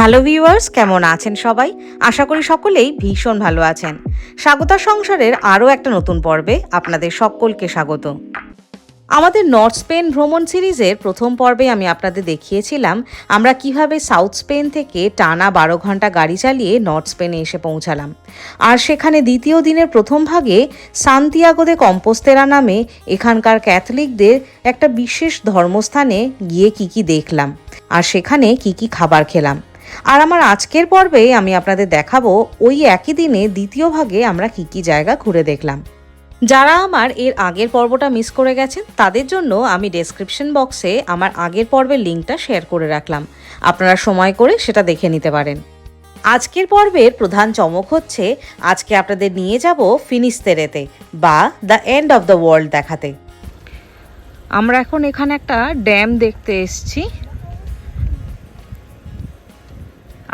Hello viewers, কেমন আছেন সবাই? আশা করি সকলেই ভীষণ ভালো আছেন। স্বাগতা সংসারের আরও একটা নতুন পর্বে আপনাদের সকলকে স্বাগত। আমাদের নর্থ স্পেন ভ্রমণ সিরিজের প্রথম পর্বে আমি আপনাদের দেখিয়েছিলাম, আমরা কীভাবে সাউথ স্পেন থেকে টানা বারো ঘণ্টা গাড়ি চালিয়ে নর্থ স্পেনে এসে পৌঁছালাম। আর সেখানে দ্বিতীয় দিনের প্রথম ভাগে সান্তিয়াগো দে কম্পোস্তেরা নামে এখানকার ক্যাথলিকদের একটা বিশেষ ধর্মস্থানে গিয়ে কি কি দেখলাম, আর সেখানে কি কি খাবার খেলাম। আর আমার আজকের পর্বে আমি আপনাদের দেখাবো ওই একই দিনে দ্বিতীয় ভাগে আমরা কি কি জায়গা ঘুরে দেখলাম। যারা আমার এর আগের পর্বটা মিস করে গেছেন, তাদের জন্য আমি ডেসক্রিপশন বক্সে আমার আগের পর্বের লিঙ্কটা শেয়ার করে রাখলাম। আপনারা সময় করে সেটা দেখে নিতে পারেন। আজকের পর্বের প্রধান চমক হচ্ছে, আজকে আপনাদের নিয়ে যাব ফিনিস্তেরেতে বা the end of the world দেখাতে। আমরা এখন এখানে একটা ড্যাম দেখতে এসেছি।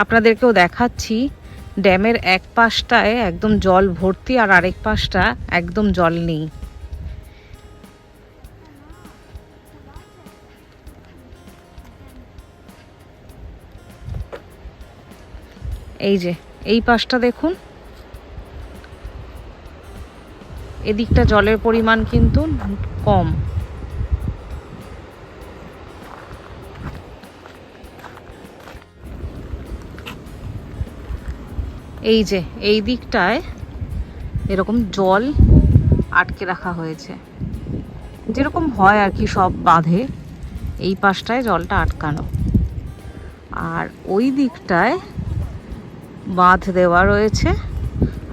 আপনাদেরকেও দেখাচ্ছি। ড্যামের এক পাশটায় একদম জল ভর্তি আর আরেক পাশটা একদম জল নেই। এই যে, এই পাশটা দেখুন। এদিকটা জলের পরিমাণ কিন্তু কম। এই যে, এই দিকটায় এরকম জল আটকে রাখা হয়েছে। যেরকম হয় আর কি সব বাঁধে, এই পাশটায় জলটা আটকানো। আর ওই দিকটায় বাঁধ দেওয়া রয়েছে।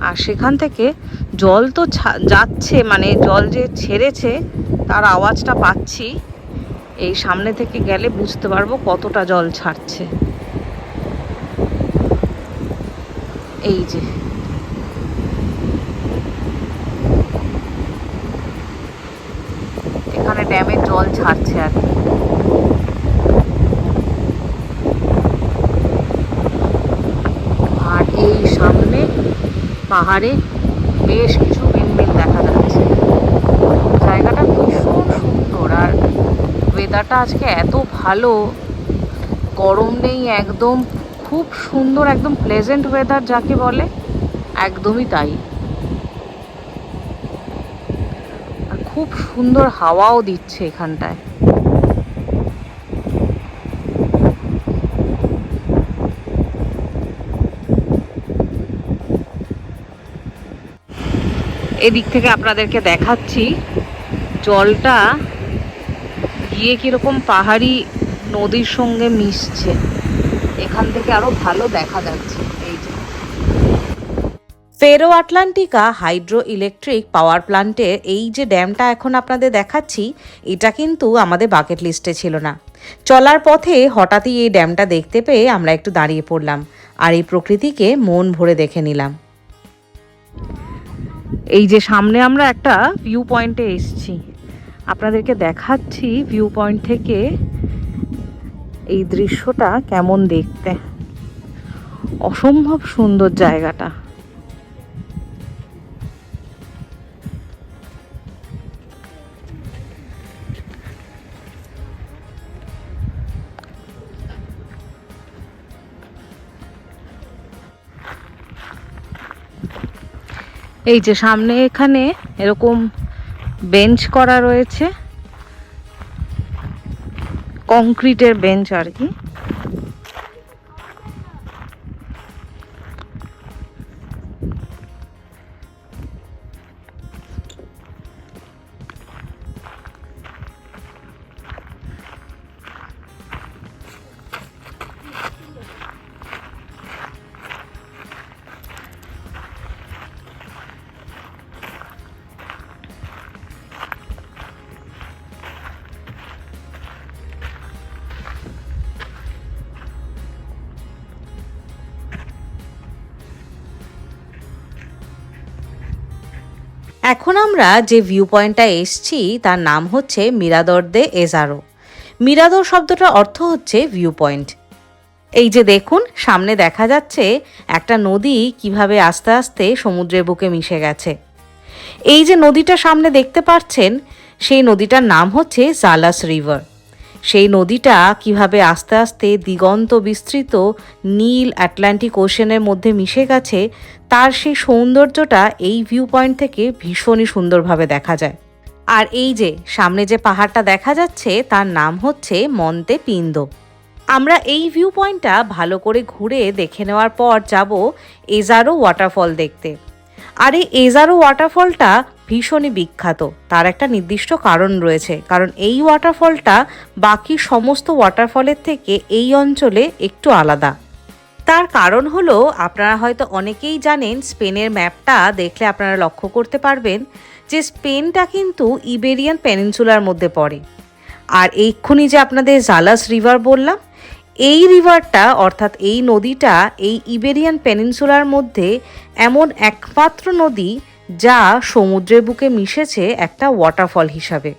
আর সেখান থেকে জল তো যাচ্ছে মানে জল যে ছেড়েছে, তার আওয়াজটা পাচ্ছি। এই সামনে থেকে গেলে বুঝতে পারব কতটা জল ছাড়ছে। এই যে। এখানে ড্যামের জল ছাড়ছে আর কি। আর এই সামনে পাহাড়ে বেশ কিছু মিনমিন দেখা যাচ্ছে। জায়গাটা ভীষণ সুন্দর আর ওয়েদারটা আজকে এত ভালো, গরম নেই একদম। খুব সুন্দর, একদম প্লেজেন্ট ওয়েদার যাকে বলে, একদমই তাই। আর খুব সুন্দর হাওয়াও দিচ্ছে এখানটায়। এদিক থেকে আপনাদেরকে দেখাচ্ছি, জলটা গিয়ে কীরকম পাহাড়ি নদীর সঙ্গে মিশছে। এখান থেকে আরও ভালো দেখা যাচ্ছে। এই যে। ফেরো আটলান্টিকা হাইড্রো ইলেকট্রিক পাওয়ার প্ল্যান্টের এই যে ড্যামটা এখন আপনাদের দেখাচ্ছি, এটা কিন্তু আমাদের বাকেট লিস্টে ছিল না। চলার পথে হঠাৎই এই ড্যামটা দেখতে পেয়ে আমরা একটু দাঁড়িয়ে পড়লাম আর এই প্রকৃতিকে মন ভরে দেখে নিলাম। এই যে সামনে আমরা একটা ভিউ পয়েন্টে এসছি। আপনাদেরকে দেখাচ্ছি ভিউ পয়েন্ট থেকে এই দৃশ্যটা কেমন দেখতে? অসম্ভব সুন্দর জায়গাটা। এই যে সামনে এখানে এরকম বেঞ্চ করা রয়েছে। কংক্রিটের বেঞ্চ আর কি। এখন আমরা যে ভিউ পয়েন্টটা এসছি, তার নাম হচ্ছে মিরাদর দে এজারো। মিরাদর শব্দটার অর্থ হচ্ছে ভিউ পয়েন্ট এই যে দেখুন, সামনে দেখা যাচ্ছে একটা নদী কীভাবে আস্তে আস্তে সমুদ্রের বুকে মিশে গেছে। এই যে নদীটা সামনে দেখতে পাচ্ছেন, সেই নদীটার নাম হচ্ছে জালাস রিভার। সেই নদীটা কীভাবে আস্তে আস্তে দিগন্ত বিস্তৃত নীল আটলান্টিক ওশেনের মধ্যে মিশে গেছে তার সেই সৌন্দর্যটা এই ভিউ পয়েন্ট থেকে ভীষণই সুন্দরভাবে দেখা যায়। আর এই যে সামনে যে পাহাড়টা দেখা যাচ্ছে, তার নাম হচ্ছে মন্তে পিন্দো। আমরা এই ভিউ পয়েন্টটা ভালো করে ঘুরে দেখে নেওয়ার পর যাব এজারো ওয়াটারফল দেখতে। আর এই এজারো ওয়াটারফলটা ভীষণই বিখ্যাত। তার একটা নির্দিষ্ট কারণ রয়েছে। কারণ এই ওয়াটারফলটা বাকি সমস্ত ওয়াটারফলের থেকে এই অঞ্চলে একটু আলাদা। তার কারণ হলো, আপনারা হয়তো অনেকেই জানেন স্পেনের ম্যাপটা দেখলে আপনারা লক্ষ্য করতে পারবেন যে স্পেনটা কিন্তু ইবেরিয়ান পেনিনসুলার মধ্যে পড়ে। আর এইক্ষুনি যে আপনাদের জালাস রিভার বললাম, এই রিভারটা অর্থাৎ এই নদীটা এই ইবেরিয়ান পেনিনসুলার মধ্যে এমন একমাত্র নদী যা সমুদ্রের বুকে মিশেছে একটা ওয়াটারফল হিসাবে।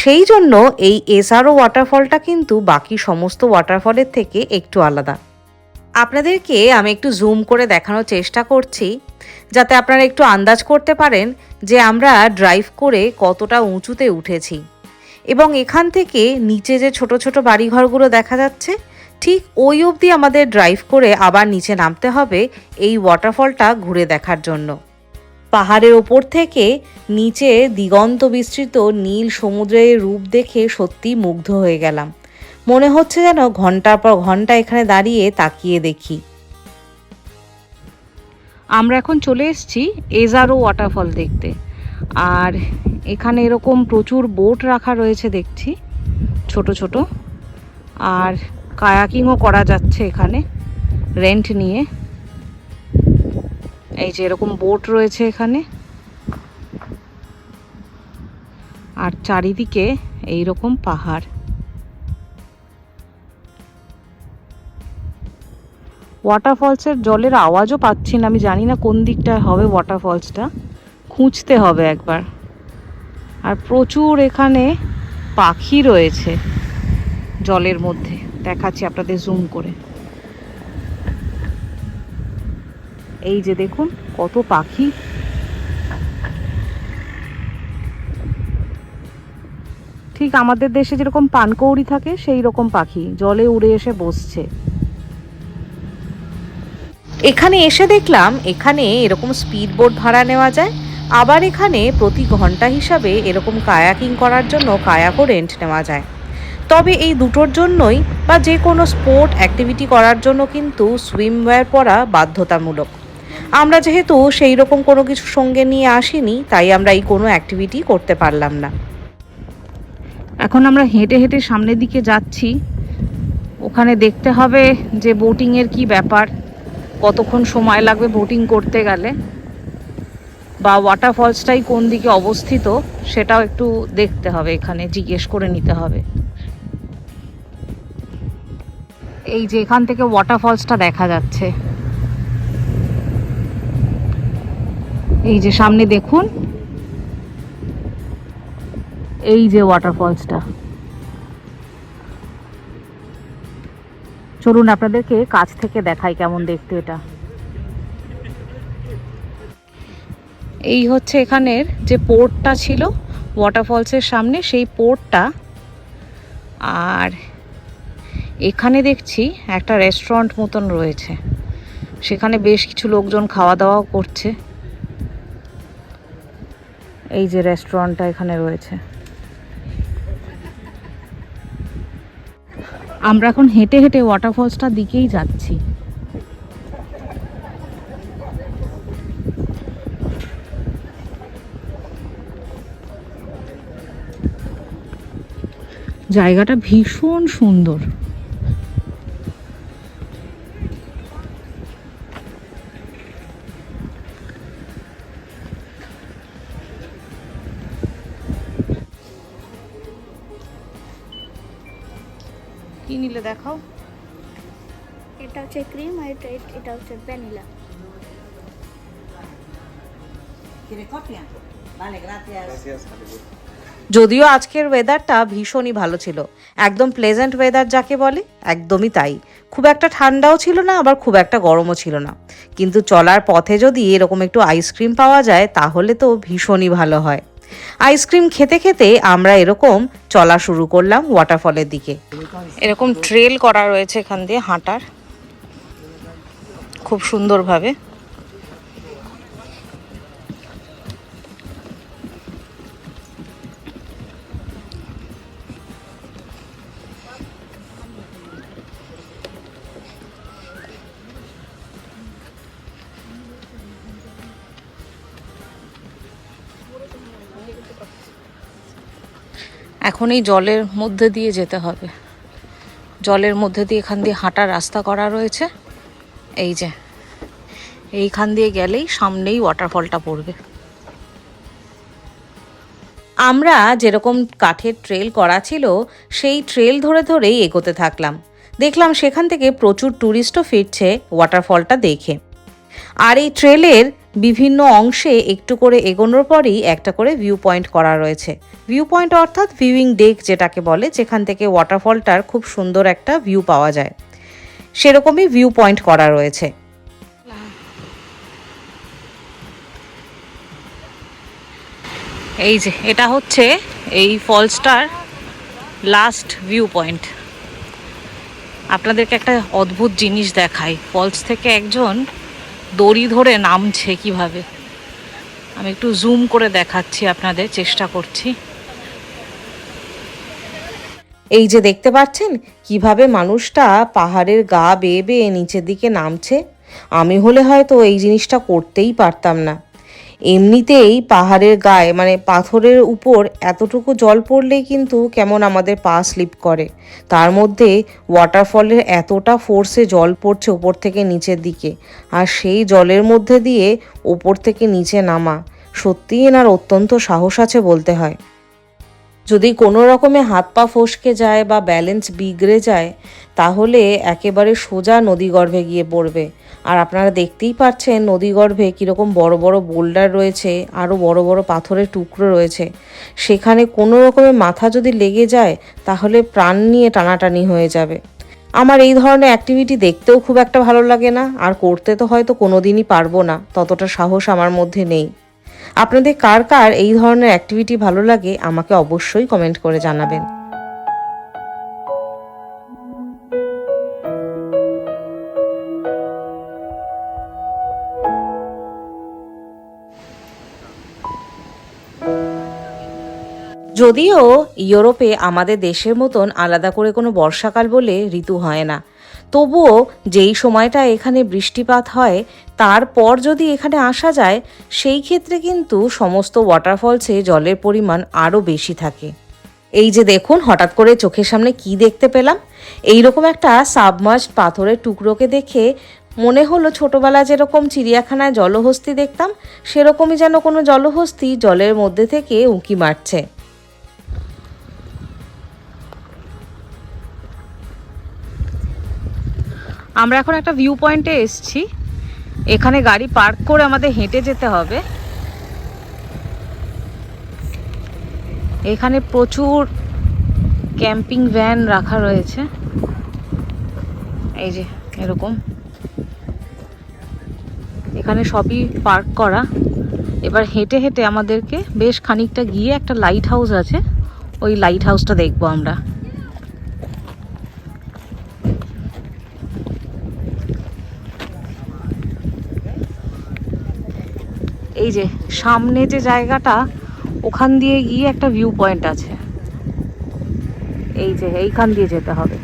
সেই জন্য এই এসআরও ওয়াটারফলটা কিন্তু বাকি সমস্ত ওয়াটারফলের থেকে একটু আলাদা। আপনাদেরকে আমি একটু জুম করে দেখানোর চেষ্টা করছি, যাতে আপনারা একটু আন্দাজ করতে পারেন যে আমরা ড্রাইভ করে কতটা উঁচুতে উঠেছি। এবং এখান থেকে নিচে যে ছোট ছোট বাড়িঘরগুলো দেখা যাচ্ছে, ঠিক ওই অবধি আমাদের ড্রাইভ করে আবার নিচে নামতে হবে এই ওয়াটারফলটা ঘুরে দেখার জন্য। পাহাড়ের ওপর থেকে নিচে দিগন্ত বিস্তৃত নীল সমুদ্রের রূপ দেখে সত্যি মুগ্ধ হয়ে গেলাম। মনে হচ্ছে যেন ঘণ্টার পর ঘণ্টা এখানে দাঁড়িয়ে তাকিয়ে দেখি। আমরা এখন চলে এসেছি এজারো ওয়াটারফল দেখতে। আর এখানে এরকম প্রচুর বোট রাখা রয়েছে দেখছি, ছোট ছোট। আর কায়াকিংও করা যাচ্ছে এখানে রেন্ট নিয়ে। এই যে এরকম বোট রয়েছে এখানে। আর চারিদিকে এই রকম পাহাড়। ওয়াটারফলসের জলের আওয়াজও পাচ্ছি না। আমি জানি না কোন দিকটায় হবে ওয়াটারফলসটা খুঁজতে হবে একবার। আর প্রচুর এখানে পাখি রয়েছে জলের মধ্যে। দেখাচ্ছি আপনাদের জুম করে। এই যে দেখুন, কত পাখি। ঠিক আমাদের দেশে যেরকম পানকৌড়ি থাকে, সেই রকম পাখি। জলে উড়ে এসে বসছে। এখানে এসে দেখলাম এখানে এরকম স্পিড বোট ভাড়া নেওয়া যায়। আবার এখানে প্রতি ঘণ্টা হিসাবে এরকম কায়াকিং করার জন্য কায়াকও রেন্ট নেওয়া যায়। তবে এই দুটোর জন্যই বা যে কোনো স্পোর্ট অ্যাক্টিভিটি করার জন্য কিন্তু সুইমওয়্যার পরা বাধ্যতামূলক। আমরা যেহেতু সেই রকম কোনো কিছু সঙ্গে নিয়ে আসিনি, তাই আমরা এই কোনো অ্যাক্টিভিটি করতে পারলাম না। এখন আমরা হেঁটে হেঁটে সামনের দিকে যাচ্ছি। ওখানে দেখতে হবে যে বোটিংয়ের কি ব্যাপার। কতক্ষণ সময় লাগবে বোটিং করতে গেলে? বা ওয়াটারফলসটাই কোন দিকে অবস্থিত সেটাও একটু দেখতে হবে, এখানে জিজ্ঞেস করে নিতে হবে। এই যে এখান থেকে ওয়াটারফলসটা দেখা যাচ্ছে। এই যে সামনে দেখুন। এই যে ওয়াটারফলসটা চলুন আপনাদেরকে কাছ থেকে দেখাই কেমন দেখতে এটা। এই হচ্ছে এখানের যে পোর্টটা ছিল ওয়াটারফলসের সামনে সেই পোর্টটা। আর এখানে দেখছি একটা রেস্টুরেন্ট মতন রয়েছে। সেখানে বেশ কিছু লোকজন খাওয়া দাওয়াও করছে। এই যে রেস্টুরেন্টটা এখানে রয়েছে। আমরা এখন হেঁটে হেঁটে ওয়াটারফলসটার দিকেই যাচ্ছি। জায়গাটা ভীষণ সুন্দর। দেখাও। এটা হচ্ছে ক্রিম আর এটা এটা হচ্ছে ভ্যানিলা যদিও আজকের ওয়েদারটা ভীষণই ভালো ছিল। একদম প্লেজেন্ট ওয়েদার যাকে বলে একদমই তাই। খুব একটা ঠান্ডাও ছিল না আবার খুব একটা গরমও ছিল না। কিন্তু চলার পথে যদি এরকম একটু আইসক্রিম পাওয়া যায় তাহলে তো ভীষণই ভালো হয়। আইসক্রিম খেতে খেতে আমরা এরকম চলা শুরু করলাম ওয়াটারফলের দিকে। এরকম ট্রেল করা রয়েছে এখান দিয়ে হাঁটার। খুব সুন্দরভাবে। এখন এই জলের মধ্যে দিয়ে যেতে হবে। জলের মধ্যে দিয়ে এখান দিয়ে হাঁটার রাস্তা করা রয়েছে। এই যে, এইখান দিয়ে গেলেই সামনেই ওয়াটারফলটা পড়বে। আমরা যেরকম কাঠের ট্রেল করা ছিল, সেই ট্রেল ধরে ধরেই এগোতে থাকলাম। দেখলাম সেখান থেকে প্রচুর ট্যুরিস্টও ফিরছে ওয়াটারফলটা দেখে। আর এই ট্রেলের বিভিন্ন অংশে একটু করে এগোনোর পরই একটা করে ভিউ পয়েন্ট করা রয়েছে। ভিউ পয়েন্ট অর্থাৎ ভিউইং ডেক যেটাকে বলে, যেখান থেকে ওয়াটারফলটার খুব সুন্দর একটা ভিউ পাওয়া যায়। সেরকমই ভিউ পয়েন্ট করা রয়েছে। এই যে, এটা হচ্ছে এই ফলসটার লাস্ট ভিউ পয়েন্ট আপনাদেরকে একটা অদ্ভুত জিনিস দেখাই। ফলস থেকে একজন দড়ি ধরে নামছে কীভাবে? আমি একটু জুম করে দেখাচ্ছি, আপনাদের চেষ্টা করছি। এই যে দেখতে পাচ্ছেন, কীভাবে মানুষটা পাহাড়ের গা বেয়ে বেয়ে নিচের দিকে নামছে? আমি হলে হয়তো এই জিনিসটা করতেই পারতাম না। এমনিতেই পাহাড়ের গায়ে মানে পাথরের উপর এতটুকু জল পড়লেই কিন্তু কেমন আমাদের পা স্লিপ করে। তার মধ্যে ওয়াটারফলের এতটা ফোর্সে জল পড়ছে ওপর থেকে নিচের দিকে, আর সেই জলের মধ্যে দিয়ে ওপর থেকে নিচে নামা। সত্যিই এনার অত্যন্ত সাহস আছে বলতে হয়। যদি কোনো রকমে হাত পা ফসকে যায় বা ব্যালেন্স বিগড়ে যায়, তাহলে একেবারে সোজা নদীগর্ভে গিয়ে পড়বে। আর আপনারা দেখতেই পাচ্ছেন নদীগর্ভে কীরকম বড় বড় বোল্ডার রয়েছে, আরও বড় বড় পাথরের টুকরো রয়েছে। সেখানে কোনো রকমের মাথা যদি লেগে যায়, তাহলে প্রাণ নিয়ে টানাটানি হয়ে যাবে। আমার এই ধরনের অ্যাক্টিভিটি দেখতেও খুব একটা ভালো লাগে না, আর করতে তো হয়তো কোনো দিনই পারব না, ততটা সাহস আমার মধ্যে নেই। আপনাদের কার কার এই ধরনের অ্যাক্টিভিটি ভালো লাগে, আমাকে অবশ্যই কমেন্ট করে জানাবেন। যদিও ইউরোপে আমাদের দেশের মতন আলাদা করে কোনো বর্ষাকাল বলে ঋতু হয় না তবুও যেই সময়টা এখানে বৃষ্টিপাত হয়, তারপর যদি এখানে আসা যায়, সেই ক্ষেত্রে কিন্তু সমস্ত ওয়াটারফলসে জলের পরিমাণ আরও বেশি থাকে। এই যে দেখুন, হঠাৎ করে চোখের সামনে কি দেখতে পেলাম? এই রকম একটা সাবমার্জ পাথরের টুকরোকে দেখে মনে হলো ছোটবেলা যেরকম চিড়িয়াখানায় জলহস্তি দেখতাম, সেরকমই যেন কোনো জলহস্তি জলের মধ্যে থেকে উঁকি মারছে। আমরা এখন একটা ভিউ পয়েন্টে এসছি। এখানে গাড়ি পার্ক করে আমাদের হেঁটে যেতে হবে। এখানে প্রচুর ক্যাম্পিং ভ্যান রাখা রয়েছে। এই যে, এরকম। এখানে সবই পার্ক করা। এবার হেঁটে হেঁটে আমাদেরকে বেশ খানিকটা গিয়ে একটা লাইট হাউস আছে। ওই লাইট হাউসটা দেখব আমরা। এই যে সামনে যে জায়গাটা, ওখান দিয়ে গিয়ে একটা ভিউ পয়েন্ট আছে। এই যে এইখান দিয়ে যেতে হবে।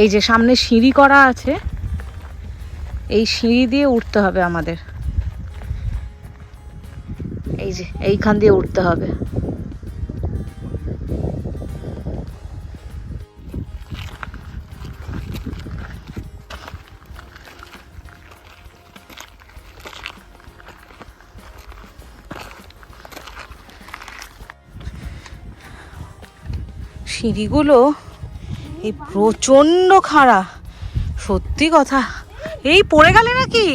এই যে সামনে সিঁড়ি করা আছে। এই সিঁড়ি দিয়ে উঠতে হবে আমাদের। এই যে এইখান দিয়ে উঠতে হবে। সিঁড়িগুলো এই প্রচণ্ড খাড়া, সত্যি কথা। এই পড়ে গেলে নাকি?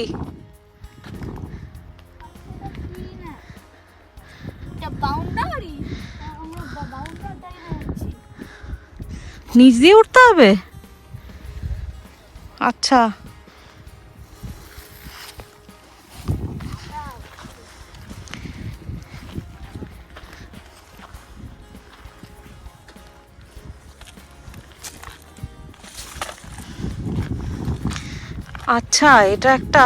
নিচ দিয়ে উঠতে হবে? আচ্ছা। আচ্ছা এটা একটা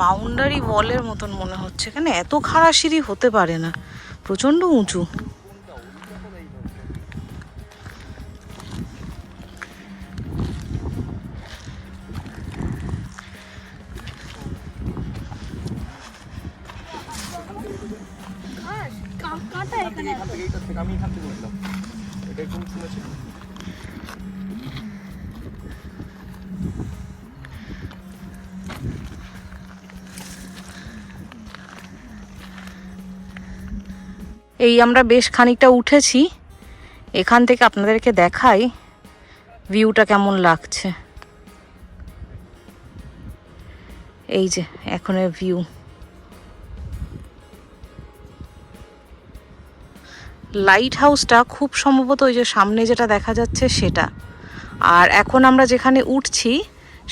বাউন্ডারি ওয়ালের মতন মনে হচ্ছে। এখানে এত খাড়া সিঁড়ি হতে পারে না। প্রচণ্ড উঁচু। এই আমরা বেশ খানিকটা উঠেছি। এখান থেকে আপনাদেরকে দেখাই ভিউটা কেমন লাগছে। এই যে, এখনের ভিউ। লাইট হাউসটা খুব সম্ভবত ওই যে সামনে যেটা দেখা যাচ্ছে সেটা। আর এখন আমরা যেখানে উঠছি,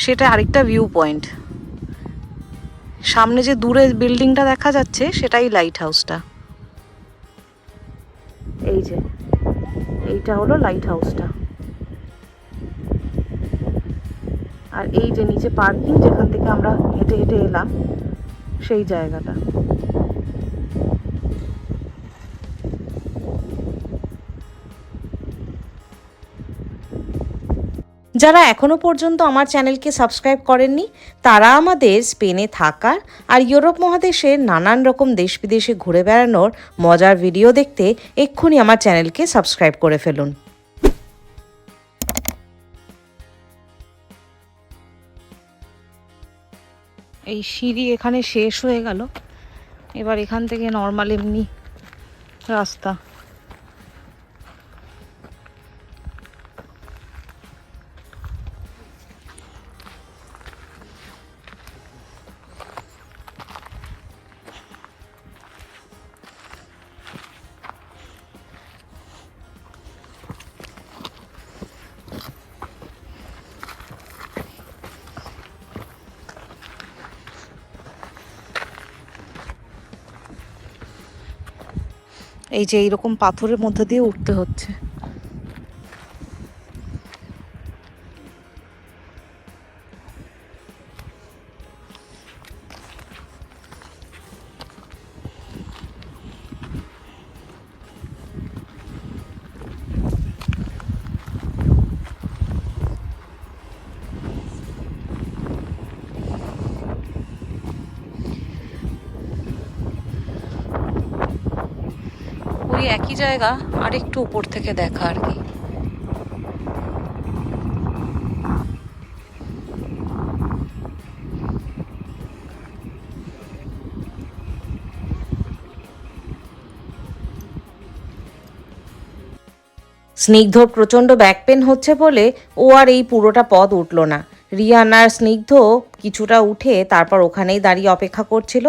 সেটা আরেকটা ভিউ পয়েন্ট। সামনে যে দূরে বিল্ডিংটা দেখা যাচ্ছে, সেটাই লাইট হাউসটা। এইটা হলো লাইট হাউসটা আর এই যে নিচে পার্কিং যেখান থেকে আমরা হেঁটে হেঁটে এলাম, সেই জায়গাটা। যারা এখনও পর্যন্ত আমার চ্যানেলকে সাবস্ক্রাইব করেননি, তারা আমাদের স্পেনে থাকার আর ইউরোপ মহাদেশের নানান রকম দেশ বিদেশে ঘুরে বেড়ানোর মজার ভিডিও দেখতে এক্ষুনি আমার চ্যানেলকে সাবস্ক্রাইব করে ফেলুন। এই সিঁড়ি এখানে শেষ হয়ে গেল। এবার এখান থেকে নর্মাল এমনি রাস্তা। এই যে এইরকম পাথরের মধ্যে দিয়ে উঠতে হচ্ছে। একই জায়গা আর একটু উপর থেকে দেখা আর কি। স্নিগ্ধর প্রচণ্ড ব্যাক পেন হচ্ছে বলে ও আর এই পুরোটা পথ উঠল না। রিয়ান আর স্নিগ্ধ কিছুটা উঠে তারপর ওখানেই দাঁড়িয়ে অপেক্ষা করছিল।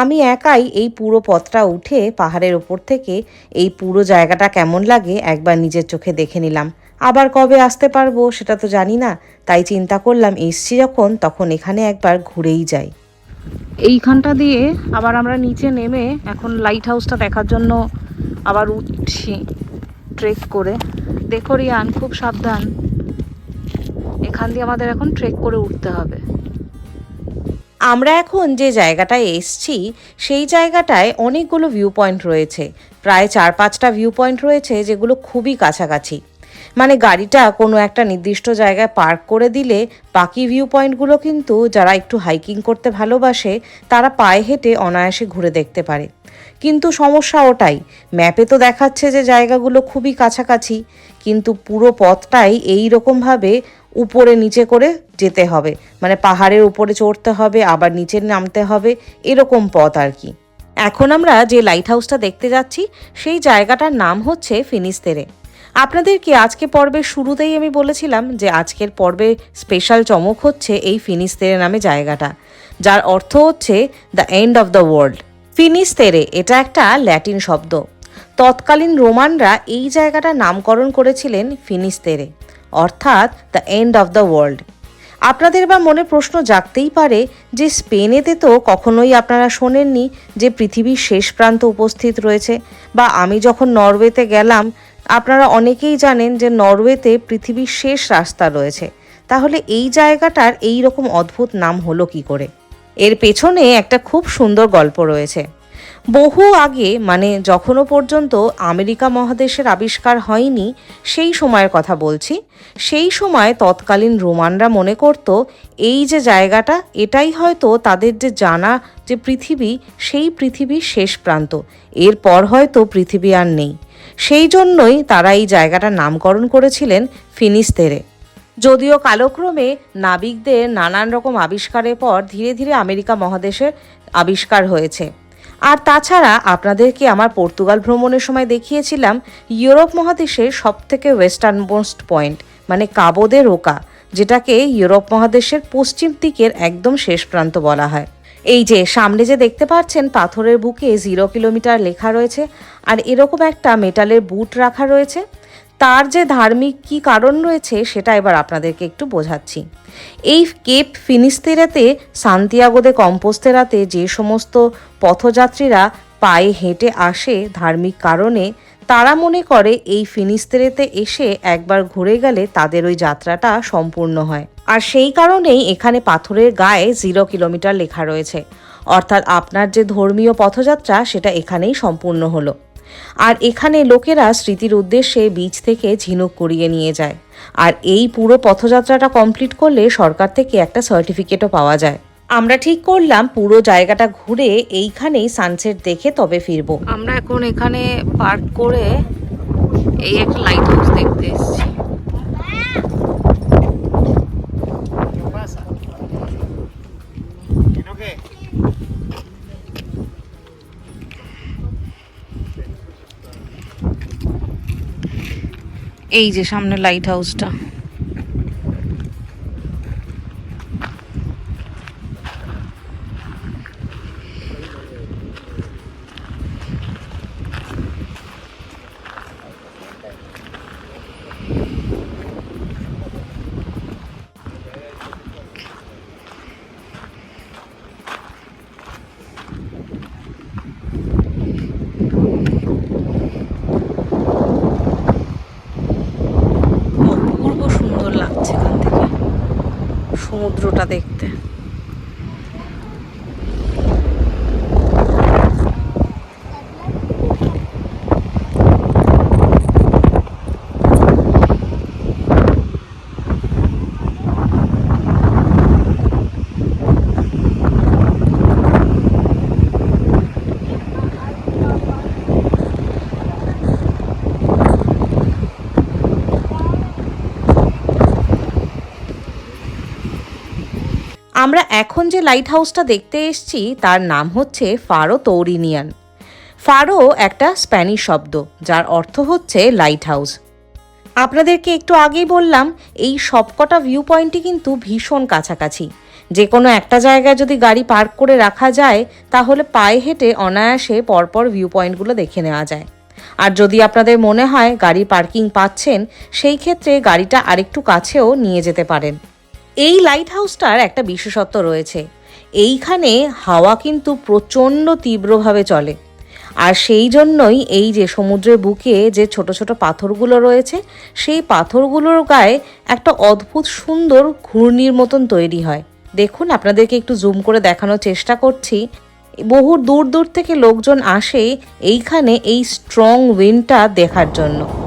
আমি একাই এই পুরো পথটা উঠে পাহাড়ের ওপর থেকে এই পুরো জায়গাটা কেমন লাগে একবার নিজের চোখে দেখে নিলাম। আবার কবে আসতে পারব সেটা তো জানি না, তাই চিন্তা করলাম এসছি যখন, তখন এখানে একবার ঘুরেই যাই। এইখানটা দিয়ে আবার আমরা নিচে নেমে এখন লাইট হাউসটা দেখার জন্য আবার উঠছি ট্রেক করে। দেখো রিয়ান, খুব সাবধান। এখান দিয়ে আমাদের এখন ট্রেক করে উঠতে হবে। আমরা এখন যে জায়গাটায় এসছি, সেই জায়গাটায় অনেকগুলো ভিউ পয়েন্ট রয়েছে। প্রায় চার পাঁচটা ভিউ পয়েন্ট রয়েছে যেগুলো খুবই কাছাকাছি। মানে গাড়িটা কোনো একটা নির্দিষ্ট জায়গায় পার্ক করে দিলে বাকি ভিউ পয়েন্টগুলো কিন্তু যারা একটু হাইকিং করতে ভালোবাসে, তারা পায়ে হেঁটে অনায়াসে ঘুরে দেখতে পারে। কিন্তু সমস্যা ওটাই ম্যাপে তো দেখাচ্ছে যে জায়গাগুলো খুবই কাছাকাছি, কিন্তু পুরো পথটাই এই রকমভাবে উপরে নিচে করে যেতে হবে। মানে পাহাড়ের উপরে চড়তে হবে, আবার নিচে নামতে হবে, এরকম পথ আর কি। এখন আমরা যে লাইট হাউসটা দেখতে যাচ্ছি, সেই জায়গাটার নাম হচ্ছে ফিনিস্তেরে। আপনাদেরকে আজকে পর্বের শুরুতেই আমি বলেছিলাম যে আজকের পর্বে স্পেশাল চমক হচ্ছে এই ফিনিস্তেরে নামে জায়গাটা, যার অর্থ হচ্ছে the end of the world Finisterre এটা একটা ল্যাটিন শব্দ। তৎকালীন রোমানরা এই জায়গাটার নামকরণ করেছিলেন ফিনিস্তেরে। অর্থাৎ the end of the world আপনাদের বা মনে প্রশ্ন জাগতেই পারে যে স্পেনেতে তো কখনোই আপনারা শোনেননি যে পৃথিবীর শেষ প্রান্ত উপস্থিত রয়েছে, বা আমি যখন নরওয়েতে গেলাম, আপনারা অনেকেই জানেন যে নরওয়েতে পৃথিবীর শেষ রাস্তা রয়েছে। তাহলে এই জায়গাটার এই রকম অদ্ভুত নাম হলো কি করে? এর পেছনে একটা খুব সুন্দর গল্প রয়েছে। বহু আগে মানে যখনও পর্যন্ত আমেরিকা মহাদেশের আবিষ্কার হয়নি, সেই সময়ের কথা বলছি। সেই সময় তৎকালীন রোমানরা মনে করত, এই যে জায়গাটা, এটাই হয়তো তাদের যে জানা যে পৃথিবী, সেই পৃথিবীর শেষ প্রান্ত। এরপর হয়তো পৃথিবী আর নেই। সেই জন্যই তারা এই জায়গাটার নামকরণ করেছিলেন ফিনিস্তেরে যদিও কালক্রমে নাবিকদের নানান রকম আবিষ্কারের পর ধীরে ধীরে আমেরিকা মহাদেশের আবিষ্কার হয়েছে। আর তাছাড়া আপনাদেরকে আমার পর্তুগাল ভ্রমণের সময় দেখিয়েছিলাম ইউরোপ মহাদেশের সবথেকে ওয়েস্টার্ন মোস্ট পয়েন্ট মানে কাবোদে রোকা, যেটাকে ইউরোপ মহাদেশের পশ্চিম দিকের একদম শেষ প্রান্ত বলা হয়। এই যে, সামনে যে দেখতে পাচ্ছেন, পাথরের বুকে জিরো কিলোমিটার লেখা রয়েছে, আর এরকম একটা মেটালের বুট রাখা রয়েছে। তার যে ধার্মিক কি কারণ রয়েছে সেটা এবার আপনাদেরকে একটু বোঝাচ্ছি। এই কেপ ফিনিস্তেরাতে সান্তিয়াগোদে কম্পোস্তেরাতে যে সমস্ত পথযাত্রীরা পায়ে হেঁটে আসে ধার্মিক কারণে, তারা মনে করে এই ফিনিস্তেরেতে এসে একবার ঘুরে গেলে তাদের ওই যাত্রাটা সম্পূর্ণ হয়। আর সেই কারণেই এখানে পাথরের গায়ে জিরো কিলোমিটার লেখা রয়েছে। অর্থাৎ আপনার যে ধর্মীয় পথযাত্রা, সেটা এখানেই সম্পূর্ণ হলো। আর এখানে লোকেরা স্মৃতির উদ্দেশ্যে বীজ থেকে ঝিনুক কুড়িয়ে নিয়ে যায়। আর এই পুরো পথযাত্রাটা কমপ্লিট করলে সরকার থেকে একটা সার্টিফিকেটও পাওয়া যায়। আমরা ঠিক করলাম পুরো জায়গাটা ঘুরে এইখানেই সানসেট দেখে তবে ফিরবো। আমরা এখন এখানে পার্ক করে এই একটা লাইট হাউস দেখতে এসেছি। এই যে সামনে লাইট হাউসটা অপূর্ব সুন্দর লাগছে এখান থেকে সমুদ্রটা দেখতে। আমরা এখন যে লাইট হাউসটা দেখতে এসছি, তার নাম হচ্ছে ফারো তৌরিনিয়ান। ফারো একটা স্প্যানিশ শব্দ, যার অর্থ হচ্ছে লাইট হাউস আপনাদেরকে একটু আগেই বললাম, এই সবকটা ভিউ পয়েন্টই কিন্তু ভীষণ কাছাকাছি। যে কোনো একটা জায়গায় যদি গাড়ি পার্ক করে রাখা যায়, তাহলে পায়ে হেঁটে অনায়াসে পরপর ভিউ পয়েন্টগুলো দেখে নেওয়া যায়। আর যদি আপনাদের মনে হয় গাড়ি পার্কিং পাচ্ছেন, সেই ক্ষেত্রে গাড়িটা আরেকটু কাছেও নিয়ে যেতে পারেন। এই লাইট হাউসটার একটা বিশেষত্ব রয়েছে। এইখানে হাওয়া কিন্তু প্রচণ্ড তীব্রভাবে চলে। আর সেই জন্যই এই যে সমুদ্রের বুকে যে ছোট ছোট পাথরগুলো রয়েছে, সেই পাথরগুলোর গায়ে একটা অদ্ভুত সুন্দর ঘূর্ণির মতন তৈরি হয়। দেখুন, আপনাদেরকে একটু জুম করে দেখানোর চেষ্টা করছি। বহু দূর দূর থেকে লোকজন আসে এইখানে এই স্ট্রং উইন্ডটা দেখার জন্য।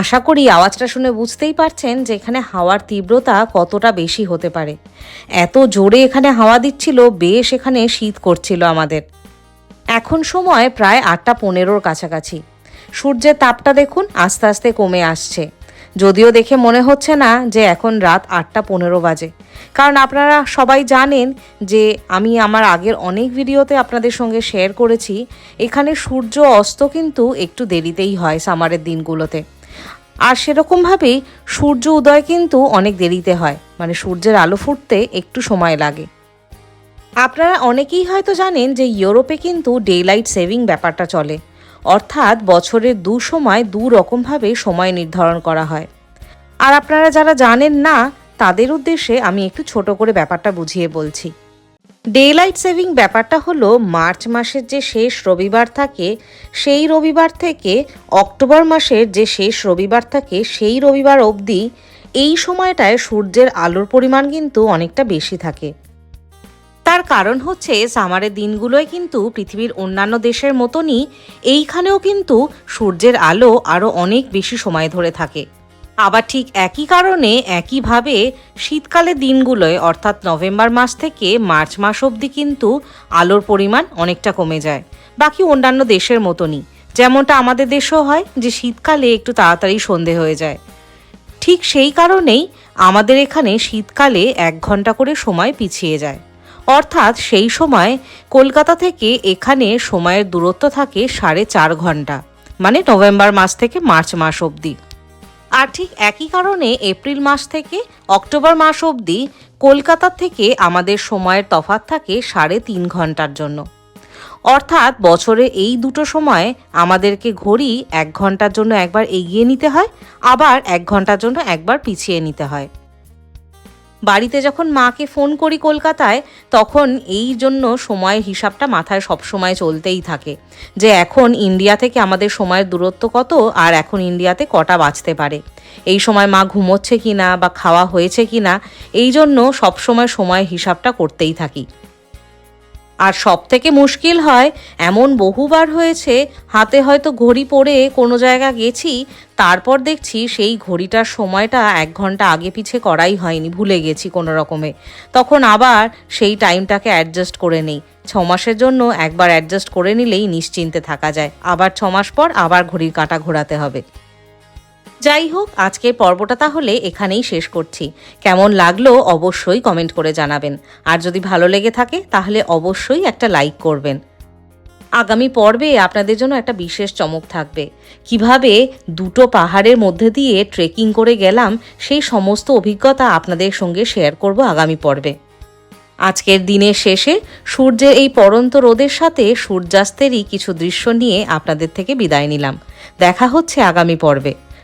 আশা করি আওয়াজটা শুনে বুঝতেই পারছেন যে এখানে হাওয়ার তীব্রতা কতটা বেশি হতে পারে। এত জোরে এখানে হাওয়া দিচ্ছিল, বেশ এখানে শীত করছিল আমাদের। এখন সময় প্রায় আটটা পনেরোর কাছাকাছি। সূর্যের তাপটা দেখুন আস্তে আস্তে কমে আসছে। যদিও দেখে মনে হচ্ছে না যে এখন রাত আটটা পনেরো বাজে। কারণ আপনারা সবাই জানেন যে আমি আমার আগের অনেক ভিডিওতে আপনাদের সঙ্গে শেয়ার করেছি, এখানে সূর্য অস্ত কিন্তু একটু দেরিতেই হয় সামারের দিনগুলোতে। আর সেরকমভাবেই সূর্য উদয় কিন্তু অনেক দেরিতে হয়। মানে সূর্যের আলো ফুটতে একটু সময় লাগে। আপনারা অনেকেই হয়তো জানেন যে ইউরোপে কিন্তু ডে লাইট সেভিং ব্যাপারটা চলে। অর্থাৎ বছরের দু সময় দু রকমভাবে সময় নির্ধারণ করা হয়। আর আপনারা যারা জানেন না, তাদের উদ্দেশ্যে আমি একটু ছোট করে ব্যাপারটা বুঝিয়ে বলছি। ডে লাইট সেভিং ব্যাপারটা হলো, মার্চ মাসের যে শেষ রবিবার থাকে, সেই রবিবার থেকে অক্টোবর মাসের যে শেষ রবিবার থাকে, সেই রবিবার অবধি এই সময়টায় সূর্যের আলোর পরিমাণ কিন্তু অনেকটা বেশি থাকে। তার কারণ হচ্ছে সামারের দিনগুলোয় কিন্তু পৃথিবীর অন্যান্য দেশের মতনই, এইখানেও কিন্তু সূর্যের আলো আরও অনেক বেশি সময় ধরে থাকে। আবার ঠিক একই কারণে একইভাবে শীতকালের দিনগুলোয়, অর্থাৎ নভেম্বর মাস থেকে মার্চ মাস অবধি কিন্তু আলোর পরিমাণ অনেকটা কমে যায়। বাকি অন্যান্য দেশের মতনই। যেমনটা আমাদের দেশেও হয় যে শীতকালে একটু তাড়াতাড়ি সন্ধে হয়ে যায়। ঠিক সেই কারণেই আমাদের এখানে শীতকালে এক ঘণ্টা করে সময় পিছিয়ে যায়। অর্থাৎ সেই সময় কলকাতা থেকে এখানে সময়ের দূরত্ব থাকে সাড়ে চার ঘণ্টা মানে নভেম্বর মাস থেকে মার্চ মাস অবধি। আর ঠিক একই কারণে এপ্রিল মাস থেকে অক্টোবর মাস অবধি কলকাতা থেকে আমাদের সময়ের তফাত থাকে সাড়ে তিন ঘণ্টার জন্য। অর্থাৎ বছরে এই দুটো সময় আমাদেরকে ঘড়ি এক ঘণ্টার জন্য একবার এগিয়ে নিতে হয়, আবার এক ঘণ্টার জন্য একবার পিছিয়ে নিতে হয়। বাড়িতে যখন মাকে ফোন করি কলকাতায়, তখন এই জন্য সময়ের হিসাবটা মাথায় সবসময় চলতেই থাকে। যে এখন ইন্ডিয়া থেকে আমাদের সময়ের দূরত্ব কত, আর এখন ইন্ডিয়াতে কটা বাঁচতে পারে? এই সময় মা ঘুমোচ্ছে কি না বা খাওয়া হয়েছে কি না এই জন্য সবসময় সময়ের হিসাবটা করতেই থাকি। আর সব থেকে মুশকিল হয়, এমন বহুবার হয়েছে, হাতে হয়তো ঘড়ি পরে কোনো জায়গা গেছি, তারপর দেখছি সেই ঘড়িটার সময়টা এক ঘণ্টা আগে পিছে করাই হয়নি, ভুলে গেছি কোনো রকমে। তখন আবার সেই টাইমটাকে অ্যাডজাস্ট করে নেই। ছ মাসের জন্য একবার অ্যাডজাস্ট করে নিলেই নিশ্চিন্তে থাকা যায়। আবার ছ মাস পর আবার ঘড়ির কাঁটা ঘোরাতে হবে। যাই হোক, আজকের পর্বটা তাহলে এখানেই শেষ করছি। কেমন লাগল অবশ্যই কমেন্ট করে জানাবেন। আর যদি ভালো লেগে থাকে, তাহলে অবশ্যই একটা লাইক করবেন। আগামী পর্বে আপনাদের জন্য একটা বিশেষ চমক থাকবে। কীভাবে দুটো পাহাড়ের মধ্যে দিয়ে ট্রেকিং করে গেলাম, সেই সমস্ত অভিজ্ঞতা আপনাদের সঙ্গে শেয়ার করব আগামী পর্বে। আজকের দিনের শেষে সূর্যের এই পরন্ত রোদের সাথে সূর্যাস্তেরই কিছু দৃশ্য নিয়ে আপনাদের থেকে বিদায় নিলাম। দেখা হচ্ছে আগামী পর্বে।